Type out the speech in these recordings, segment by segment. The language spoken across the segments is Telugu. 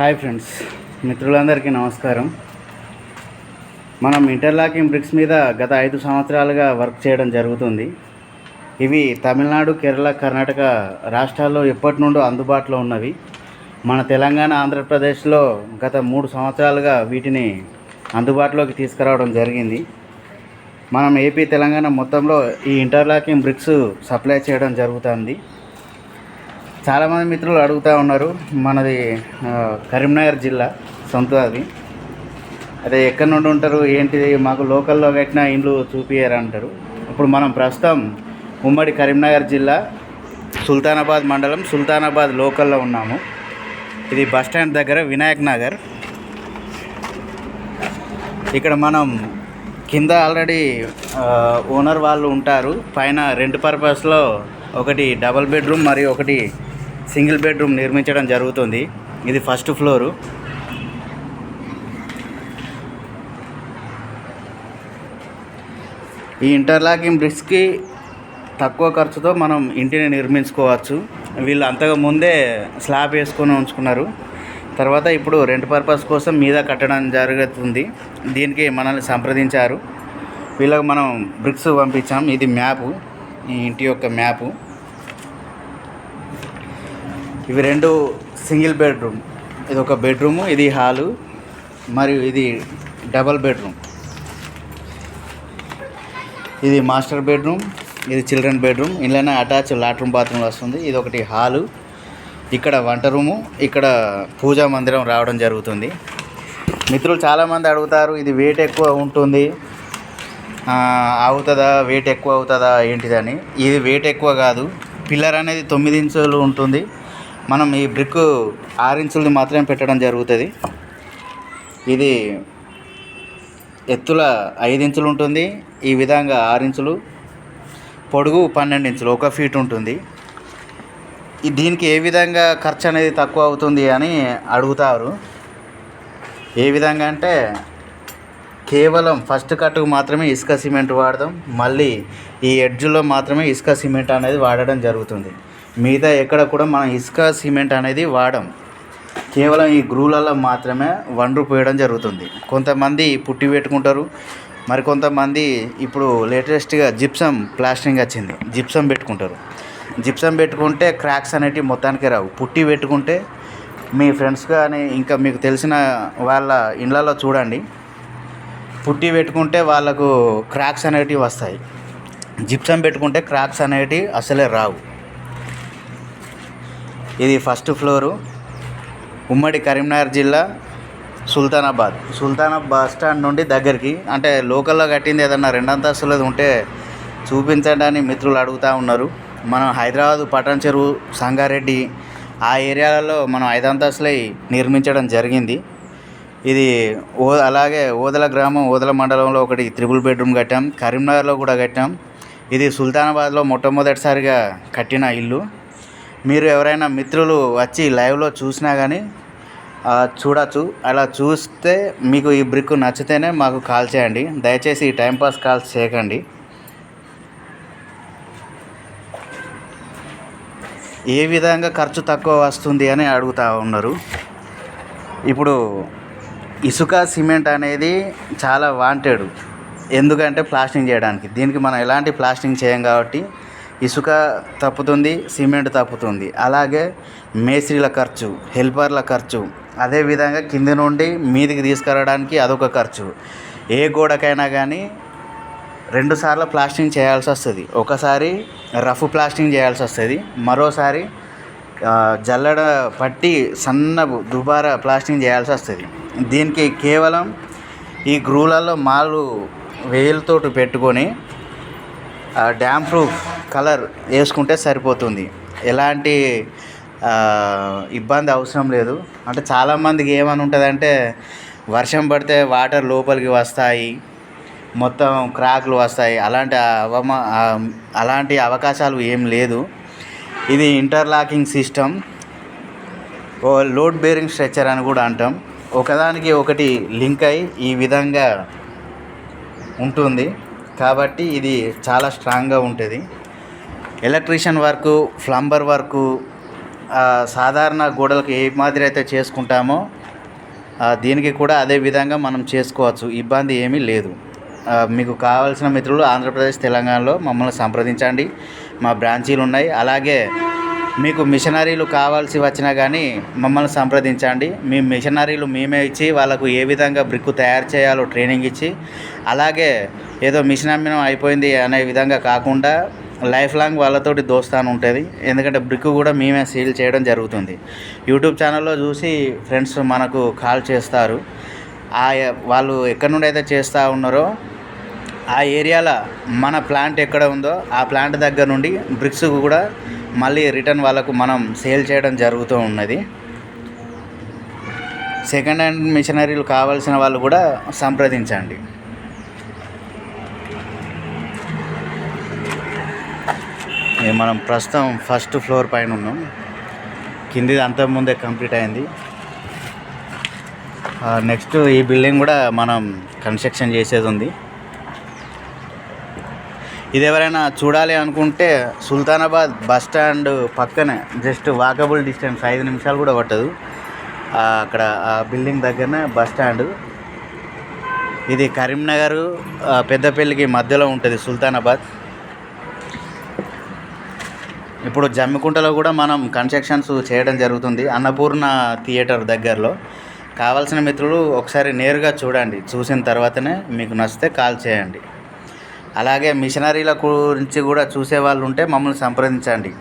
హాయ్ ఫ్రెండ్స్ మిత్రులందరికీ నమస్కారం. మనం ఇంటర్లాకింగ్ బ్రిక్స్ మీద గత ఐదు సంవత్సరాలుగా వర్క్ చేయడం జరుగుతుంది. ఇవి తమిళనాడు కేరళ కర్ణాటక రాష్ట్రాల్లో ఎప్పటి నుండో అందుబాటులో ఉన్నవి. మన తెలంగాణ ఆంధ్రప్రదేశ్లో గత మూడు సంవత్సరాలుగా వీటిని అందుబాటులోకి తీసుకురావడం జరిగింది. మనం ఏపీ తెలంగాణ మొత్తంలో ఈ ఇంటర్లాకింగ్ బ్రిక్స్ సప్లై చేయడం జరుగుతుంది. చాలామంది మిత్రులు అడుగుతూ ఉన్నారు మనది కరీంనగర్ జిల్లా సొంత అది. అదే ఎక్కడి నుండి ఉంటారు ఏంటిది మాకు లోకల్లో కట్టిన ఇండ్లు చూపియరు అంటారు. ఇప్పుడు మనం ప్రస్తుతం ఉమ్మడి కరీంనగర్ జిల్లా సుల్తానాబాద్ మండలం సుల్తానాబాద్ లోకల్లో ఉన్నాము. ఇది బస్ స్టాండ్ దగ్గర వినాయక్ నగర్. ఇక్కడ మనం కింద ఆల్రెడీ ఓనర్ వాళ్ళు ఉంటారు. పైన రెంట్ పర్పస్లో ఒకటి డబల్ బెడ్రూమ్ మరియు ఒకటి సింగిల్ బెడ్రూమ్ నిర్మించడం జరుగుతుంది. ఇది ఫస్ట్ ఫ్లోరు. ఈ ఇంటర్లాకింగ్ బ్రిక్స్కి తక్కువ ఖర్చుతో మనం ఇంటిని నిర్మించుకోవచ్చు. వీళ్ళు అంతకు ముందే స్లాబ్ వేసుకొని ఉంచుకున్నారు. తర్వాత ఇప్పుడు రెంట్ పర్పస్ కోసం మీద కట్టడం జరుగుతుంది. దీనికి మనల్ని సంప్రదించారు. వీళ్ళకి మనం బ్రిక్స్ పంపించాం. ఇది మ్యాపు. ఈ ఇంటి యొక్క మ్యాపు. ఇవి రెండు సింగిల్ బెడ్రూమ్. ఇది ఒక బెడ్రూము ఇది హాలు మరియు ఇది డబల్ బెడ్రూమ్. ఇది మాస్టర్ బెడ్రూమ్ ఇది చిల్డ్రన్ బెడ్రూమ్. ఇంట్లోనే అటాచ్ లాట్రూమ్ బాత్రూమ్ వస్తుంది. ఇది ఒకటి హాలు. ఇక్కడ వంట రూము ఇక్కడ పూజా మందిరం రావడం జరుగుతుంది. మిత్రులు చాలామంది అడుగుతారు ఇది వెయిట్ ఎక్కువ ఉంటుంది. అవుతుందా వెయిట్ ఎక్కువ అవుతుందా ఏంటిదని. ఇది వెయిట్ ఎక్కువ కాదు. పిల్లర్ అనేది తొమ్మిది ఇంచులు ఉంటుంది. మనం ఈ బ్రిక్ ఆరు ఇంచులది మాత్రమే పెట్టడం జరుగుతుంది. ఇది ఎత్తుల ఐదు ఇంచులు ఉంటుంది. ఈ విధంగా ఆరు ఇంచులు పొడుగు పన్నెండు ఇంచులు ఒక ఫీట్ ఉంటుంది. దీనికి ఏ విధంగా ఖర్చు అనేది తక్కువ అవుతుంది అని అడుగుతారు. ఏ విధంగా అంటే కేవలం ఫస్ట్ కట్టుకు మాత్రమే ఇసుక సిమెంట్ వాడదాం. మళ్ళీ ఈ ఎడ్జ్లో మాత్రమే ఇసుక సిమెంట్ అనేది వాడడం జరుగుతుంది. మిగతా ఎక్కడ కూడా మనం ఇసుక సిమెంట్ అనేది వాడం. కేవలం ఈ గ్రూలలో మాత్రమే వండ్రు పోయడం జరుగుతుంది. కొంతమంది పుట్టి పెట్టుకుంటారు. మరి కొంతమంది ఇప్పుడు లేటెస్ట్గా జిప్సం ప్లాస్టరింగ్ వచ్చింది. జిప్సం పెట్టుకుంటారు. జిప్సం పెట్టుకుంటే క్రాక్స్ అనేటివి మొత్తానికి రావు. పుట్టి పెట్టుకుంటే మీ ఫ్రెండ్స్ కానీ ఇంకా మీకు తెలిసిన వాళ్ళ ఇళ్ళలో చూడండి. పుట్టి పెట్టుకుంటే వాళ్ళకు క్రాక్స్ అనేటివి వస్తాయి. జిప్సం పెట్టుకుంటే క్రాక్స్ అనేటివి అసలే రావు. ఇది ఫస్ట్ ఫ్లోరు ఉమ్మడి కరీంనగర్ జిల్లా సుల్తానాబాద్. సుల్తానాబాద్ బస్ స్టాండ్ నుండి దగ్గరికి అంటే లోకల్లో కట్టింది ఏదన్నా రెండంతస్తులది ఉంటే చూపించండి అని మిత్రులు అడుగుతూ ఉన్నారు. మనం హైదరాబాద్ పట్టణ చెరువు సంగారెడ్డి ఆ ఏరియాలలో మనం ఐదంతస్తులై నిర్మించడం జరిగింది. ఇది ఓ అలాగే ఓదల గ్రామం ఓదల మండలంలో ఒకటి త్రిబుల్ బెడ్రూమ్ కట్టాం. కరీంనగర్లో కూడా కట్టాం. ఇది సుల్తానాబాద్లో మొట్టమొదటిసారిగా కట్టిన ఇల్లు. మీరు ఎవరైనా మిత్రులు వచ్చి లైవ్లో చూసినా కానీ చూడచ్చు. అలా చూస్తే మీకు ఈ బ్రిక్ నచ్చితేనే మాకు కాల్ చేయండి. దయచేసి ఈ టైంపాస్ కాల్స్ చేయకండి. ఏ విధంగా ఖర్చు తక్కువ వస్తుంది అని అడుగుతూ ఉన్నారు. ఇప్పుడు ఇసుక సిమెంట్ అనేది చాలా వాంటెడ్. ఎందుకంటే ప్లాస్టింగ్ చేయడానికి. దీనికి మనం ఎలాంటి ప్లాస్టింగ్ చేయం కాబట్టి ఇసుక తప్పుతుంది సిమెంట్ తప్పుతుంది. అలాగే మేస్త్రీల ఖర్చు హెల్పర్ల ఖర్చు. అదేవిధంగా కింద నుండి మీదికి తీసుకురావడానికి అదొక ఖర్చు. ఏ గోడకైనా కానీ రెండుసార్లు ప్లాస్టింగ్ చేయాల్సి వస్తుంది. ఒకసారి రఫ్ ప్లాస్టింగ్ చేయాల్సి వస్తుంది. మరోసారి జల్లడ పట్టి సన్న దుబారా ప్లాస్టింగ్ చేయాల్సి వస్తుంది. దీనికి కేవలం ఈ గ్రూలలో మాలు వేలుతోటి పెట్టుకొని డ్యామ్ ప్రూఫ్ కలర్ వేసుకుంటే సరిపోతుంది. ఎలాంటి ఇబ్బంది అవసరం లేదు. అంటే చాలామందికి ఏమని ఉంటుందంటే వర్షం పడితే వాటర్ లోపలికి వస్తాయి మొత్తం క్రాక్లు వస్తాయి. అలాంటి అవమా అలాంటి అవకాశాలు ఏం లేదు. ఇది ఇంటర్లాకింగ్ సిస్టమ్. ఓ లోడ్ బేరింగ్ స్ట్రక్చర్ అని కూడా అంటాం. ఒకదానికి ఒకటి లింక్ అయి ఈ విధంగా ఉంటుంది. కాబట్టి ఇది చాలా స్ట్రాంగ్గా ఉంటుంది. ఎలక్ట్రీషియన్ వర్క్ ప్లంబర్ వర్కు సాధారణ గోడలకు ఏ మాదిరి అయితే చేసుకుంటామో దీనికి కూడా అదే విధంగా మనం చేసుకోవచ్చు. ఇబ్బంది ఏమీ లేదు. మీకు కావాల్సిన మిత్రులు ఆంధ్రప్రదేశ్ తెలంగాణలో మమ్మల్ని సంప్రదించండి. మా బ్రాంచీలు ఉన్నాయి. అలాగే మీకు మిషనరీలు కావాల్సి వచ్చినా కానీ మమ్మల్ని సంప్రదించండి. మీ మిషనరీలు మేమే ఇచ్చి వాళ్ళకు ఏ విధంగా బ్రిక్కు తయారు చేయాలో ట్రైనింగ్ ఇచ్చి అలాగే ఏదో మిషన్ అమ్మినం అయిపోయింది అనే విధంగా కాకుండా లైఫ్ లాంగ్ వాళ్ళతోటి దోస్తాను ఉంటుంది ఎందుకంటే బ్రిక్ కూడా మేమే సీల్ చేయడం జరుగుతుంది. యూట్యూబ్ ఛానల్లో చూసి ఫ్రెండ్స్ మనకు కాల్ చేస్తారు. ఆ వాళ్ళు ఎక్కడి నుండి అయితే చేస్తూ ఉన్నారో ఆ ఏరియాలో మన ప్లాంట్ ఎక్కడ ఉందో ఆ ప్లాంట్ దగ్గర నుండి బ్రిక్స్ కూడా మళ్ళీ రిటర్న్ వాళ్ళకు మనం సేల్ చేయడం జరుగుతూ ఉన్నది. సెకండ్ హ్యాండ్ మిషనరీలు కావాల్సిన వాళ్ళు కూడా సంప్రదించండి. మనం ప్రస్తుతం ఫస్ట్ ఫ్లోర్ పైన ఉన్నాం. కింది అంతకుముందే ముందే కంప్లీట్ అయింది. నెక్స్ట్ ఈ బిల్డింగ్ కూడా మనం కన్స్ట్రక్షన్ చేసేది ఉంది. ఇది ఎవరైనా చూడాలి అనుకుంటే సుల్తానాబాద్ బస్ స్టాండ్ పక్కనే జస్ట్ వాకబుల్ డిస్టెన్స్ ఐదు నిమిషాలు కూడా పట్టదు. అక్కడ ఆ బిల్డింగ్ దగ్గరనే బస్ స్టాండ్. ఇది కరీంనగర్ పెద్దపల్లికి మధ్యలో ఉంటుంది సుల్తానాబాద్. ఇప్పుడు జమ్మికుంటలో కూడా మనం కన్స్ట్రక్షన్స్ చేయడం జరుగుతుంది. అన్నపూర్ణ థియేటర్ దగ్గరలో. కావాల్సిన మిత్రులు ఒకసారి నేరుగా చూడండి. చూసిన తర్వాతనే మీకు నచ్చితే కాల్ చేయండి. అలాగే మిషనరీల గురించి కూడా చూసే వాళ్ళు ఉంటే మమ్మల్ని సంప్రదించండి.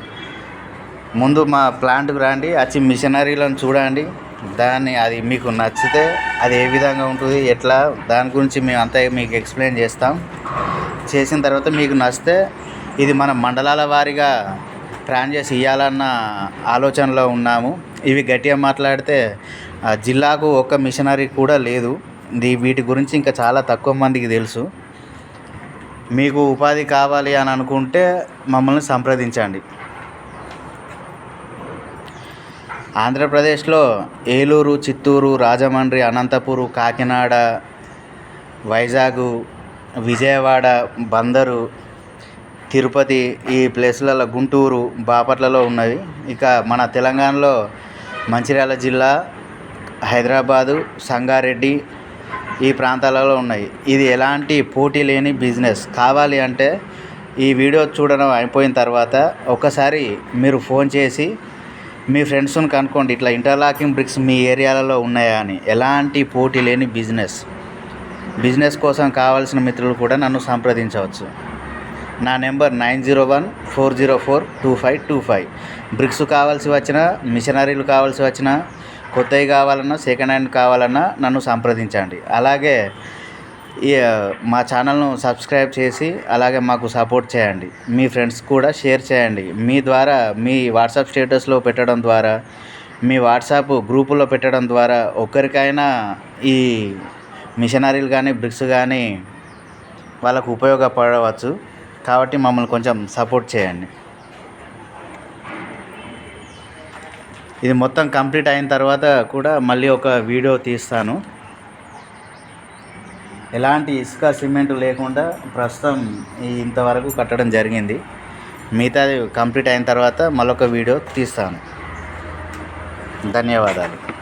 ముందు మా ప్లాంట్కి రండి. వచ్చి మిషనరీలను చూడండి. దాన్ని అది మీకు నచ్చితే అది ఏ విధంగా ఉంటుంది ఎట్లా దాని గురించి మేము అంతా మీకు ఎక్స్ప్లెయిన్ చేస్తాం. చేసిన తర్వాత మీకు నచ్చితే ఇది మన మండలాల వారీగా ప్లాన్ చేసి ఇవ్వాలన్న ఆలోచనలో ఉన్నాము. ఇవి గట్టిగా మాట్లాడితే జిల్లాకు ఒక్క మిషనరీ కూడా లేదు. దీ వీటి గురించి ఇంకా చాలా తక్కువ మందికి తెలుసు. మీకు ఉపాధి కావాలి అని అనుకుంటే మమ్మల్ని సంప్రదించండి. ఆంధ్రప్రదేశ్లో ఏలూరు చిత్తూరు రాజమండ్రి అనంతపురం కాకినాడ వైజాగ్ విజయవాడ బందరు తిరుపతి ఈ ప్లేస్లలో గుంటూరు బాపట్లలో ఉన్నవి ఇక మన తెలంగాణలో మంచిర్యాల జిల్లా హైదరాబాదు సంగారెడ్డి ఈ ప్రాంతాలలో ఉన్నాయి. ఇది ఎలాంటి పోటీ లేని బిజినెస్. కావాలి అంటే ఈ వీడియో చూడడం అయిపోయిన తర్వాత ఒకసారి మీరు ఫోన్ చేసి మీ ఫ్రెండ్స్ని కనుక్కోండి. ఇట్లా ఇంటర్లాకింగ్ బ్రిక్స్ మీ ఏరియాలలో ఉన్నాయా అని. ఎలాంటి పోటీ లేని బిజినెస్. బిజినెస్ కోసం కావాల్సిన మిత్రులు కూడా నన్ను సంప్రదించవచ్చు. నా number nine zero one four zero four two five two five. Bricks కావాల్సి వచ్చిన మిషనరీలు కావాల్సి వచ్చిన కొత్తవి కావాలన్నా సెకండ్ హ్యాండ్ కావాలన్నా నన్ను సంప్రదించండి. అలాగే ఈ మా ఛానల్ను సబ్స్క్రైబ్ చేసి అలాగే మాకు సపోర్ట్ చేయండి. మీ ఫ్రెండ్స్ కూడా షేర్ చేయండి. మీ ద్వారా మీ వాట్సాప్ స్టేటస్లో పెట్టడం ద్వారా మీ వాట్సాప్ గ్రూపులో పెట్టడం ద్వారా ఒక్కరికైనా ఈ మిషనరీలు కానీ బ్రిక్స్ కానీ వాళ్ళకు ఉపయోగపడవచ్చు. కాబట్టి మమ్మల్ని కొంచెం సపోర్ట్ చేయండి. ఇది మొత్తం కంప్లీట్ అయిన తర్వాత కూడా మళ్ళీ ఒక వీడియో తీస్తాను. ఎలాంటి ఇసుక సిమెంట్ లేకుండా ప్రస్తుతం ఈ ఇంతవరకు కట్టడం జరిగింది. మిగతాది కంప్లీట్ అయిన తర్వాత మరొక వీడియో తీస్తాను. ధన్యవాదాలు.